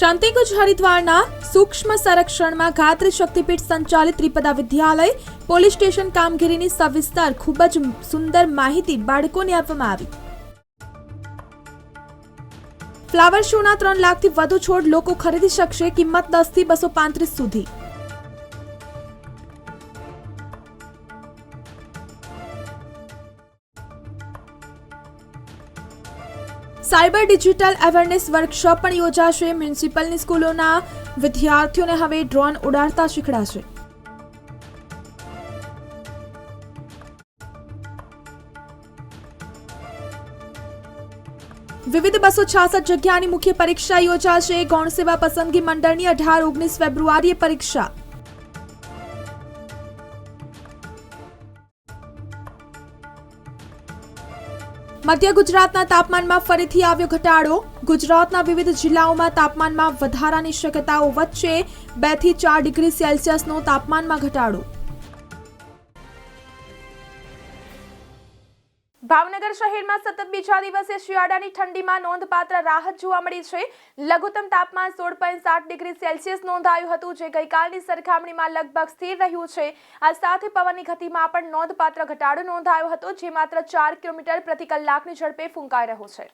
શાંતિકુંજ હરિદ્વારના સૂક્ષ્મ સંરક્ષણમાં ગાત્રી શક્તિપીઠ સંચાલિત ત્રિપદા વિદ્યાલય police station કામગીરીની સવિસ્તાર ખૂબ જ સુંદર માહિતી બાળકોને આપવામાં આવી. ફ્લાવર શોના ત્રણ લાખથી વધુ છોડ લોકો ખરીદી શકશે કિંમત દસથી બસો પાંત્રીસ સુધી. સાયબર ડિજિટલ અવેરનેસ વર્કશોપ પણ યોજાશે. મ્યુનિસિપલની સ્કૂલોના વિદ્યાર્થીઓને હવે ડ્રોન ઉડાડતા શીખડાશે. વિવિધ બસો છાસઠ જગ્યાની મુખ્ય પરીક્ષા યોજાશે. ગૌણ સેવા પસંદગી મંડળની અઢાર, ઓગણીસ ફેબ્રુઆરીએ પરીક્ષા. મધ્ય ગુજરાતના તાપમાનમાં ફરીથી આવ્યો ઘટાડો. ગુજરાતના વિવિધ જિલ્લાઓમાં તાપમાનમાં વધારાની શક્યતાઓ વચ્ચે બેથી ચાર ડિગ્રી સેલ્સિયસનો તાપમાનમાં ઘટાડો. ભાવનગર શહેરમાં સતત બીજા દિવસે શિયાળાની ઠંડીમાં નોંધપાત્ર રાહત જોવા મળી છે. લઘુત્તમ તાપમાન સોળ પોઈન્ટ સાત ડિગ્રી સેલ્સિયસ નોંધાયું હતું, જે ગઈકાલની સરખામણીમાં લગભગ સ્થિર રહ્યું છે. આ સાથે પવનની ગતિમાં પણ નોંધપાત્ર ઘટાડો નોંધાયો હતો, જે માત્ર ચાર કિલોમીટર પ્રતિ કલાકની ઝડપે ફૂંકાઈ રહ્યો છે.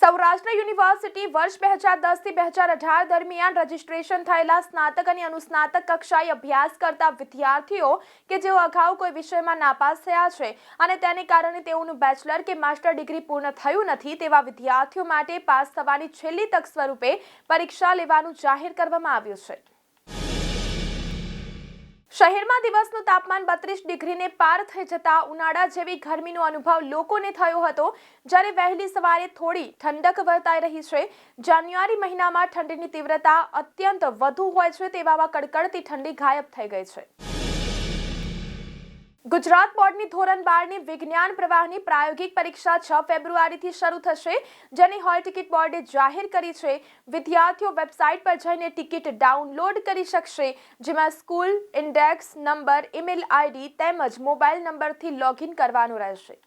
સૌરાષ્ટ્ર યુનિવર્સિટી વર્ષ બે હજાર દસથી બે હજાર અઢાર દરમિયાન રજીસ્ટ્રેશન થયેલા સ્નાતક અને અનુસ્નાતક કક્ષાએ અભ્યાસ કરતા વિદ્યાર્થીઓ કે જેઓ અગાઉ કોઈ વિષયમાં નાપાસ થયા છે અને તેને કારણે તેઓનું બેચલર કે માસ્ટર ડિગ્રી પૂર્ણ થયું નથી તેવા વિદ્યાર્થીઓ માટે પાસ થવાની છેલ્લી તક સ્વરૂપે પરીક્ષા લેવાનું જાહેર કરવામાં આવ્યું છે. શહેરમાં દિવસનું તાપમાન બત્રીસ ડિગ્રીને પાર થઈ જતા ઉનાળા જેવી ગરમીનો અનુભવ લોકોને થયો હતો, જ્યારે વહેલી સવારે થોડી ઠંડક વર્તાઈ રહી છે. જાન્યુઆરી મહિનામાં ઠંડીની તીવ્રતા અત્યંત વધુ હોય છે, તેવામાં કડકડતી ઠંડી ગાયબ થઈ ગઈ છે. ગુજરાત બોર્ડની ધોરણ બારની વિજ્ઞાન પ્રવાહની પ્રાયોગિક પરીક્ષા છ ફેબ્રુઆરીથી શરૂ થશે, જેની હોલ ટિકિટ બોર્ડે જાહેર કરી છે. વિદ્યાર્થીઓ વેબસાઇટ પર જઈને ટિકિટ ડાઉનલોડ કરી શકશે, જેમાં school, index, number, email ID તેમજ મોબાઈલ નંબરથી લોગિન કરવાનું રહેશે.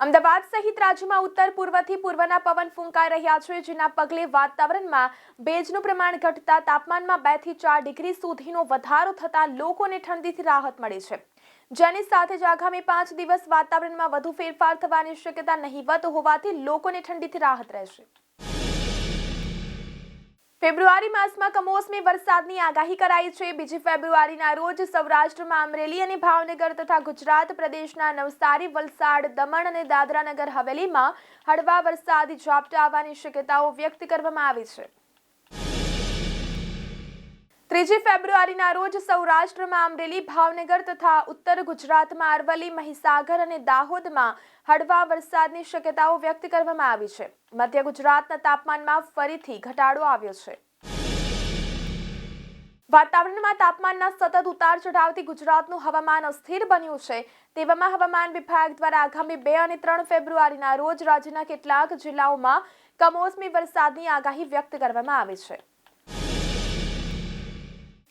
અમદાવાદ સહિત રાજ્યમાં ઉત્તર પૂર્વથી પૂર્વના પવન ફૂંકાઈ રહ્યા છે, જેના પગલે વાતાવરણમાં ભેજનું પ્રમાણ ઘટતા તાપમાનમાં બેથી ચાર ડિગ્રી સુધીનો વધારો થતા લોકોને ઠંડીથી રાહત મળી છે. જેની સાથે જ આગામી પાંચ દિવસ વાતાવરણમાં વધુ ફેરફાર થવાની શક્યતા નહીવત હોવાથી લોકોને ઠંડીથી રાહત રહેશે. ફેબ્રુઆરી માસમાં કમોસમી વરસાદની આગાહી કરાઈ છે. બીજી ફેબ્રુઆરીના રોજ સૌરાષ્ટ્રમાં અમરેલી અને ભાવનગર તથા ગુજરાત પ્રદેશના નવસારી, વલસાડ, દમણ અને દાદરાનગર હવેલીમાં હળવા વરસાદી ઝાપટા આવવાની શક્યતાઓ વ્યક્ત કરવામાં આવી છે. ત્રીજી ફેબ્રુઆરીના રોજ સૌરાષ્ટ્રમાં અમરેલી, ભાવનગર તથા ઉત્તર ગુજરાતમાં અરવલ્લી, મહીસાગર અને દાહોદમાં હળવા વરસાદની શક્યતાઓ વ્યક્ત કરવામાં આવી છે. મધ્ય ગુજરાતના તાપમાનમાં ફરીથી ઘટાડો આવ્યો છે. વાતાવરણમાં તાપમાનના સતત ઉતાર ચઢાવથી ગુજરાતનું હવામાન અસ્થિર બન્યું છે. તેવામાં હવામાન વિભાગ દ્વારા આગામી બે અને ત્રણ ફેબ્રુઆરીના રોજ રાજ્યના કેટલાક જિલ્લાઓમાં કમોસમી વરસાદની આગાહી વ્યક્ત કરવામાં આવી છે.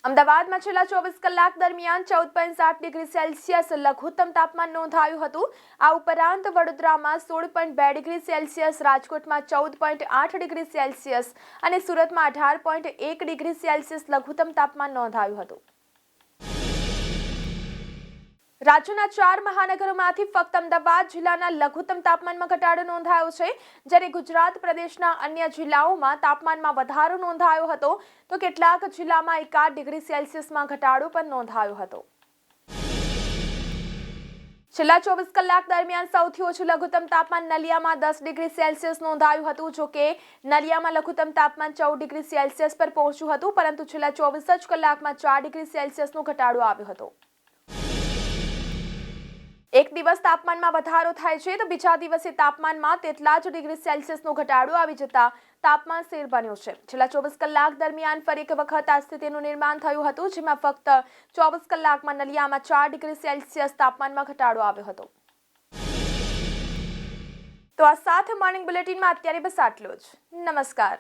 અમદાવાદમાં છેલ્લા ચોવીસ કલાક દરમિયાન ચૌદ પોઈન્ટ સાત ડિગ્રી સેલ્સિયસ લઘુત્તમ તાપમાન નોંધાયું હતું. આ ઉપરાંત વડોદરામાં સોળ પોઈન્ટ બે ડિગ્રી સેલ્સિયસ, રાજકોટમાં ચૌદ પોઈન્ટ આઠ ડિગ્રી સેલ્સિયસ અને સુરતમાં અઢાર પોઈન્ટ એક ડિગ્રી સેલ્સિયસ લઘુત્તમ તાપમાન નોંધાયું હતું. રાજ્યના ચાર મહાનગરોમાંથી ફક્ત અમદાવાદ જિલ્લાના લઘુત્તમ તાપમાનમાં ઘટાડો નોંધાયો છે. જ્યારે ગુજરાત પ્રદેશના અન્ય જિલ્લાઓમાં તાપમાનમાં વધારો નોંધાયો હતો, તો કેટલાક જિલ્લામાં એકાદ ડિગ્રી સેલ્સિયસમાં ઘટાડો પણ નોંધાયો હતો. છેલ્લા ચોવીસ કલાક દરમિયાન સૌથી ઓછું લઘુત્તમ તાપમાન નલિયામાં દસ ડિગ્રી સેલ્સિયસ નોંધાયું હતું, જો કે નલિયામાં લઘુત્તમ તાપમાન ચૌદ ડિગ્રી સેલ્સિયસ પર પહોંચ્યું હતું, પરંતુ છેલ્લા ચોવીસ જ કલાકમાં ચાર ડિગ્રી સેલ્સિયસનો ઘટાડો આવ્યો હતો. એક દિવસ તાપમાનમાં વધારો થાય છે તો બીજા દિવસે તાપમાનમાં તેટલા જ ડિગ્રી સેલ્સિયસનો ઘટાડો આવી જતા તાપમાન સ્થિર બન્યું છે. છેલ્લા ચોવીસ કલાક દરમિયાન ફરી એક વખત આ સ્થિતિનું નિર્માણ થયું હતું, જેમાં ફક્ત ચોવીસ કલાકમાં નલિયામાં ચાર ડિગ્રી સેલ્સિયસ તાપમાનમાં ઘટાડો આવ્યો હતો. તો આ સાથે મોર્નિંગ બુલેટિનમાં અત્યારે બસ આટલું જ. નમસ્કાર.